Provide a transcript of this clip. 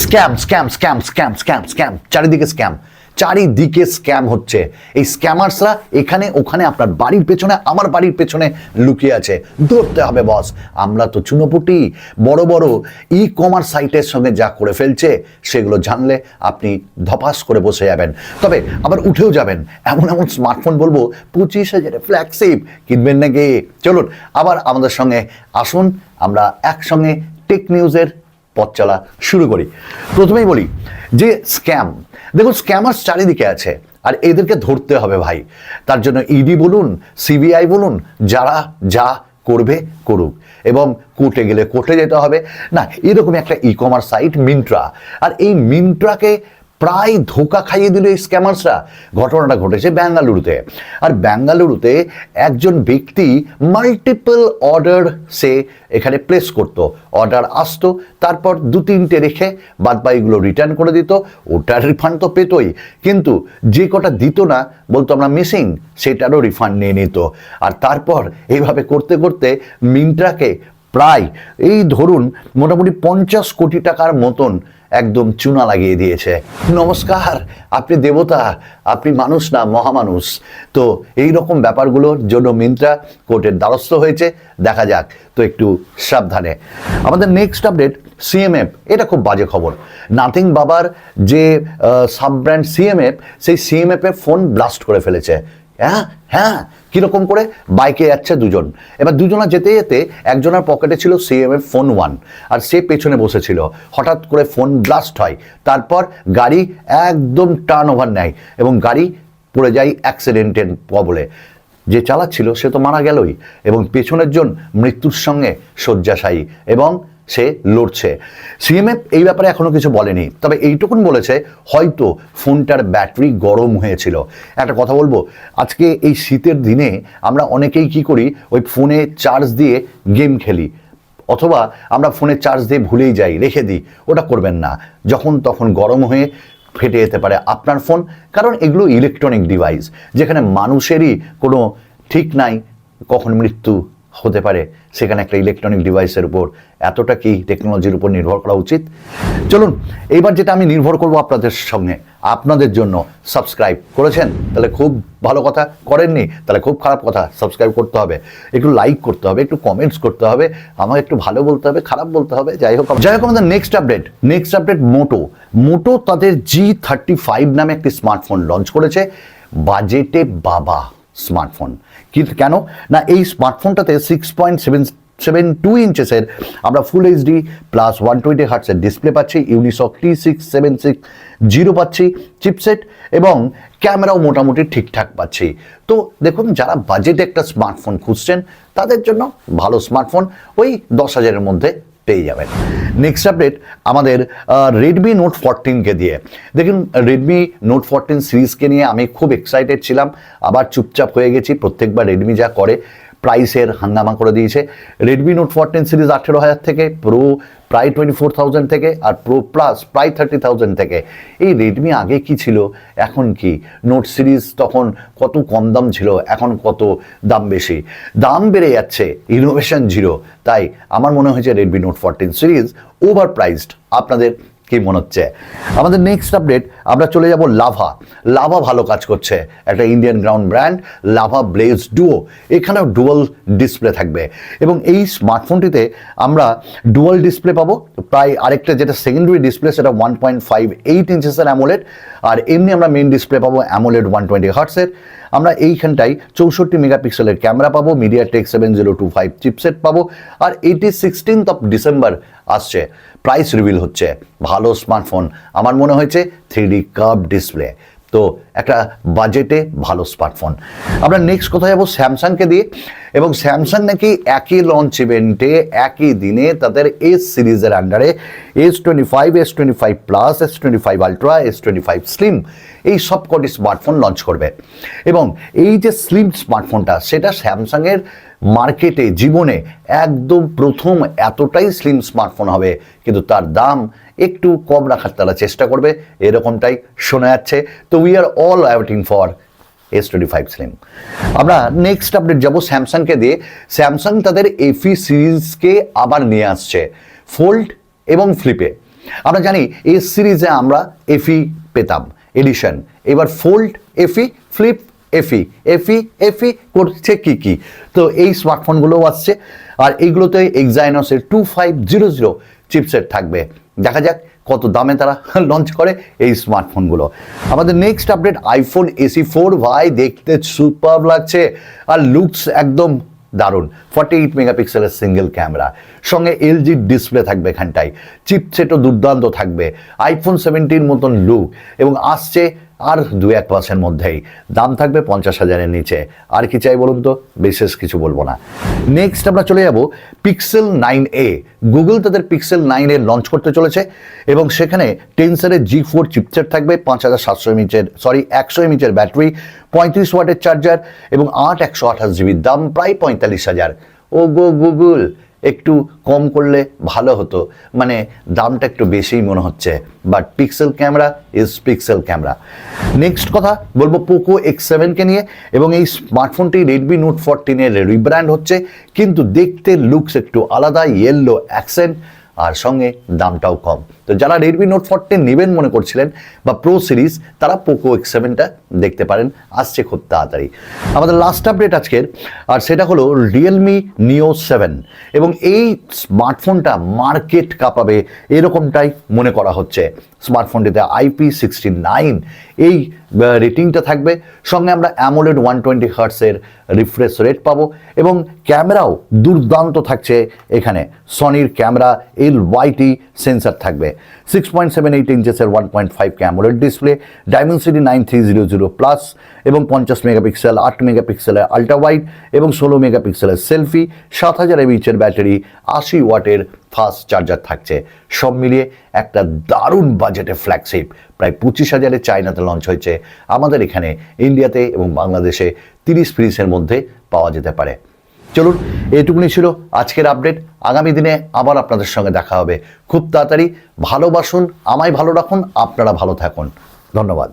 Scam scam scam scam scam scam চারিদিকে scam চারিদিকে scam হচ্ছে। এই স্ক্যামার্সরা এখানে, ওখানে আপনার বাড়ির পেছনে, আমার বাড়ির পেছনে লুকিয়ে আছে। ধরতে হবে বস আমরা তো চুনোপুটি। বড় বড় ই কমার্স সাইটের সঙ্গে যা করে ফেলছে, সেগুলো জানলে আপনি ধপাস করে বসে যাবেন। তবে আবার উঠেও যাবেন। এমন এমন স্মার্টফোন বলব, পঁচিশ হাজারে ফ্ল্যাগশিপ কিনবেন নাকি? চলুন, আবার আমাদের সঙ্গে আসুন। আমরা একসঙ্গে টেক নিউজের পথ চলা শুরু করি। প্রথমেই বলি যে স্ক্যাম, দেখুন স্ক্যামার্স চারিদিকে আছে, আর এদেরকে ধরতে হবে ভাই। তার জন্য ইডি বলুন সিবিআই বলুন, যারা যা করবে করুক। এবং কোর্টে গেলে কোর্টে যেতে হবে। না এরকম একটা ই কমার্স সাইট মিন্ট্রা আর এই মিন্ট্রাকে প্রায় ধোকা খাইয়ে দিল এই স্ক্যামার্সরা। ঘটনাটা ঘটেছে ব্যাঙ্গালুরুতে। আর ব্যাঙ্গালুরুতে একজন ব্যক্তি মাল্টিপল অর্ডার সে এখানে প্লেস করত। অর্ডার আসতো, তারপর দু তিনটে রেখে বাদ বাকিগুলো রিটার্ন করে দিত। ওটার রিফান্ড তো পেতই। কিন্তু যে কটা দিত না, বলতো আমরা মিসিং সেটারও রিফান্ড নিয়ে নিত। আর তারপর এইভাবে করতে করতে মিন্ট্রাকে প্রায়, এই ধরুন মোটামুটি পঞ্চাশ কোটি টাকার মতন একদম চুনা লাগিয়ে দিয়েছে। নমস্কার, আপনি দেবতা, আপনি মানুষ না মহামানুষ। তো এই রকম ব্যাপারগুলোর জন্য মিন্ত্রা কোর্টের দ্বারস্থ হয়েছে। দেখা যাক, তো একটু সাবধানে। আমাদের নেক্সট আপডেট সিএমএফ এটা খুব বাজে খবর। নাথিং বাবার যে সাব ব্র্যান্ড সিএমএফ সেই সিএমএফ ফোন ব্লাস্ট করে ফেলেছে। হ্যাঁ হ্যাঁ কীরকম করে? বাইকে যাচ্ছে দুজন। এবার দুজনা যেতে যেতে একজনের পকেটে ছিল সিএমএফ ফোন ওয়ান আর সে পেছনে বসেছিল। হঠাৎ করে ফোন ব্লাস্ট হয়। তারপর গাড়ি একদম টার্ন ওভার নেয় এবং গাড়ি পড়ে যায় অ্যাক্সিডেন্টের কবলে যে চালাচ্ছিল সে তো মারা গেলই এবং পেছনের জন মৃত্যুর সঙ্গে শয্যাশায়ী এবং সে লড়ছে। সিএমএফ এই ব্যাপারে এখনও কিছু বলেনি, তবে এইটুকুন বলেছে, হয়তো ফোনটার ব্যাটারি গরম হয়েছিল। একটা কথা বলব, আজকে এই শীতের দিনে আমরা অনেকেই কি করি, ওই ফোনে চার্জ দিয়ে গেম খেলি, অথবা আমরা ফোনে চার্জ দিয়ে ভুলেই যাই, রেখে দিই, ওটা করবেন না। যখন তখন গরম হয়ে ফেটে যেতে পারে আপনার ফোন, কারণ এগুলো ইলেকট্রনিক ডিভাইস যেখানে মানুষেরই কোনো ঠিক নাই কখন মৃত্যু হতে পারে, সেখানে একটা ইলেকট্রনিক ডিভাইসের উপর। এতটা কি টেকনোলজির উপর নির্ভর করা উচিত? চলুন, এইবার যেটা আমি নির্ভর করব আপনাদের সঙ্গে, আপনাদের জন্য সাবস্ক্রাইব করেছেন, তাহলে খুব ভালো কথা, করেননি, তাহলে খুব খারাপ কথা সাবস্ক্রাইব করতে হবে, একটু লাইক করতে হবে, একটু কমেন্টস করতে হবে, আমাকে একটু ভালো বলতে হবে, খারাপ বলতে হবে, যাই হোক যাই হোক, আমাদের next update next update Moto. Moto তাদের জি থার্টি ফাইভ নামে একটি স্মার্টফোন লঞ্চ করেছে, বাজেটে বাবা স্মার্টফোন কি কেন? না, এই স্মার্টফোনটাতে six point seven seven two ইঞ্চেসের আমরা full HD plus one twenty হার্টসের display পাচ্ছি Unisoc T six seven six zero পাচ্ছি চিপসেট এবং ক্যামেরাও মোটামুটি ঠিকঠাক পাচ্ছি। তো দেখুন, যারা বাজেটে একটা স্মার্টফোন খুঁজছেন, তাদের জন্য ভালো স্মার্টফোন ওই দশ হাজারের মধ্যে পেয়ে যাবেন। নেক্সট আপডেট আমাদের রেডমি নোট ফোরটিনকে দিয়ে। দেখুন রেডমি নোট ফোরটিন সিরিজকে নিয়ে আমি খুব এক্সাইটেড ছিলাম। আবার চুপচাপ হয়ে গেছি, প্রত্যেকবার রেডমি যা করে প্রাইসের হাঙ্গামা করে দিয়েছে। রেডমি নোট ফোরটিন সিরিজ আঠেরো হাজার থেকে প্রো প্রায় টোয়েন্টি ফোর থাউজেন্ড থেকে আর প্রো প্লাস প্রায় থার্টি থাউজেন্ড থেকে। এই রেডমি আগে কি ছিল? এখন কি? নোট সিরিজ তখন কত কম দাম ছিল? এখন কত দাম বেশি? দাম বেড়ে যাচ্ছে ইনোভেশন জিরো তাই আমার মনে হয়েছে Redmi note fourteen series overpriced আপনাদের কি মনে হচ্ছে? আমাদের নেক্সট আপডেট আমরা চলে যাব লাভা। লাভা ভালো কাজ করছে। একটা Indian ground brand Lava Blaze Duo এখানেও ডুয়াল ডিসপ্লে থাকবে। এবং এই স্মার্টফোনটিতে আমরা ডুয়াল ডিসপ্লে পাবো। প্রায় আরেকটা যেটা সেকেন্ডারি ডিসপ্লে সেটা ওয়ান পয়েন্ট ফাইভ এইট ইঞ্চেসের অ্যামোলেড আর এমনি আমরা মেন ডিসপ্লে পাবো অ্যামোলেড ওয়ান টোয়েন্টি হার্টসের আমরা এইখানটাই চৌষট্টি মেগাপিক্সেলের ক্যামেরা পাবো MediaTek seven zero two five chipset পাবো, আর এইটি সিক্সটিন্থ অফ ডিসেম্বর আসছে। প্রাইস রিভিল হচ্ছে। ভালো স্মার্টফোন আমার মনে হয়েছে থ্রি ডি কার্ভ ডিসপ্লে তো একটা বাজেটে ভালো স্মার্টফোন আমরা নেক্সট কোথায় যাব? স্যামসাংকে দিয়ে। এবং স্যামসাং নাকি একই লঞ্চ ইভেন্টে একই দিনে তাদের এস সিরিজের আন্ডারে S twenty five S twenty five plus S twenty five ultra S twenty five slim এই সব কটি স্মার্টফোন লঞ্চ করবে। এবং এই যে স্লিম স্মার্টফোনটা সেটা স্যামসাংয়ের মার্কেটে জীবনে একদম প্রথম এতটাই স্লিম স্মার্টফোন হবে। কিন্তু তার দাম একটু কম রাখার তারা চেষ্টা করবে, এরকমটাই শোনা যাচ্ছে। তো we are all waiting for S twenty five slim আমরা নেক্সট আপডেট যাব স্যামসাংকে দিয়ে। স্যামসাং তাদের এফি সিরিজকে আবার নিয়ে আসছে ফোল্ড এবং ফ্লিপে আমরা জানি এস সিরিজে আমরা এফি পেতাম এডিশন এবার ফোল্ড এফি ফ্লিপ এফি এফি এফি করছে কি কি? তো এই স্মার্টফোনগুলোও আসছে, আর এইগুলোতে এক্সাইনসের two five zero zero chipset থাকবে। দেখা যাক কত দামে তারা লঞ্চ করে এই স্মার্টফোনগুলো আমাদের next update iPhone SE four ভাই, দেখতে সুপার লাগছে আর লুকস একদম দারুণ। ফর্টি এইট মেগাপিক্সেলের সিঙ্গেল ক্যামেরা সঙ্গে এলজির ডিসপ্লে থাকবে এখানটায়। চিপসেটও দুর্দান্ত থাকবে। আইফোন সেভেন্টির মতন লুক এবং আসছে আর দু এক মাসের মধ্যেই। দাম থাকবে পঞ্চাশ হাজারের নিচে। আর কি চাই বলুন তো? বিশেষ কিছু বলব না। নেক্সট আমরা চলে যাব পিক্সেল নাইন এ গুগল তাদের পিক্সেল নাইন এ লঞ্চ করতে চলেছে এবং সেখানে টেন্সারের জি ফোর চিপসেট থাকবে পাঁচ হাজার সাতশো এমএচের সরি একশো এমএচের ব্যাটারি পঁয়ত্রিশ ওয়াটের চার্জার এবং আট, একশো আঠাশ জিবির দাম প্রায় পঁয়তাল্লিশ হাজার। ও গো গুগল একটু কম করলে ভালো হতো। মানে দামটা একটু বেশিই মনে হচ্ছে। But pixel camera is pixel camera next কথা বলব পোকো এক্স সেভেনকে নিয়ে। এবং এই স্মার্টফোনটি রেডমি নোট ফোরটিনের রিব্র্যান্ড হচ্ছে। কিন্তু দেখতে লুকস একটু আলাদা ইয়েলো অ্যাকসেন্ট আর সঙ্গে দামটাও কম। তো যারা রেডমি নোট ফোরটিন নেবেন মনে করছিলেন বা প্রো সিরিজ তারা পোকো এক্স সেভেনটা দেখতে পারেন। আসছে খুব তাড়াতাড়ি। আমাদের লাস্ট আপডেট আজকের, আর সেটা হলো রিয়েলমি নিও সেভেন এবং এই স্মার্টফোনটা মার্কেট কাঁপাবে এরকমটাই মনে করা হচ্ছে। স্মার্টফোনটিতে আইপি সিক্সটি নাইন এই রেটিংটা থাকবে। সঙ্গে আমরা অ্যামোলেড ওয়ান টোয়েন্টি হার্টসের রিফ্রেশ রেট পাবো এবং ক্যামেরাও দুর্দান্ত থাকছে এখানে। সনির ক্যামেরা এল ওয়াইটি সেন্সার থাকবে। Six point seven eight ইঞ্চেসের one point five K AMOLED display Dimensity nine three zero zero plus এবং পঞ্চাশ মেগাপিক্সেল আট মেগাপিক্সেলের আল্ট্রা ওয়াইড এবং ষোলো মেগাপিক্সেলের সেলফি সাত হাজার এমএইচের ব্যাটারি আশি ওয়াটের ফাস্ট চার্জার থাকছে। সব মিলিয়ে একটা দারুণ বাজেটে ফ্ল্যাগশিপ প্রায় পঁচিশ হাজারে চায়নাতে লঞ্চ হয়েছে। আমাদের এখানে ইন্ডিয়াতে এবং বাংলাদেশে তিরিশ ফ্রিসের মধ্যে পাওয়া যেতে পারে। চলুন, এইটুকুনি ছিল আজকের আপডেট। আগামী দিনে আবার আপনাদের সঙ্গে দেখা হবে। খুব তাড়াতাড়ি ভালোবাসুন আমায় ভালো রাখুন, আপনারা ভালো থাকুন। ধন্যবাদ।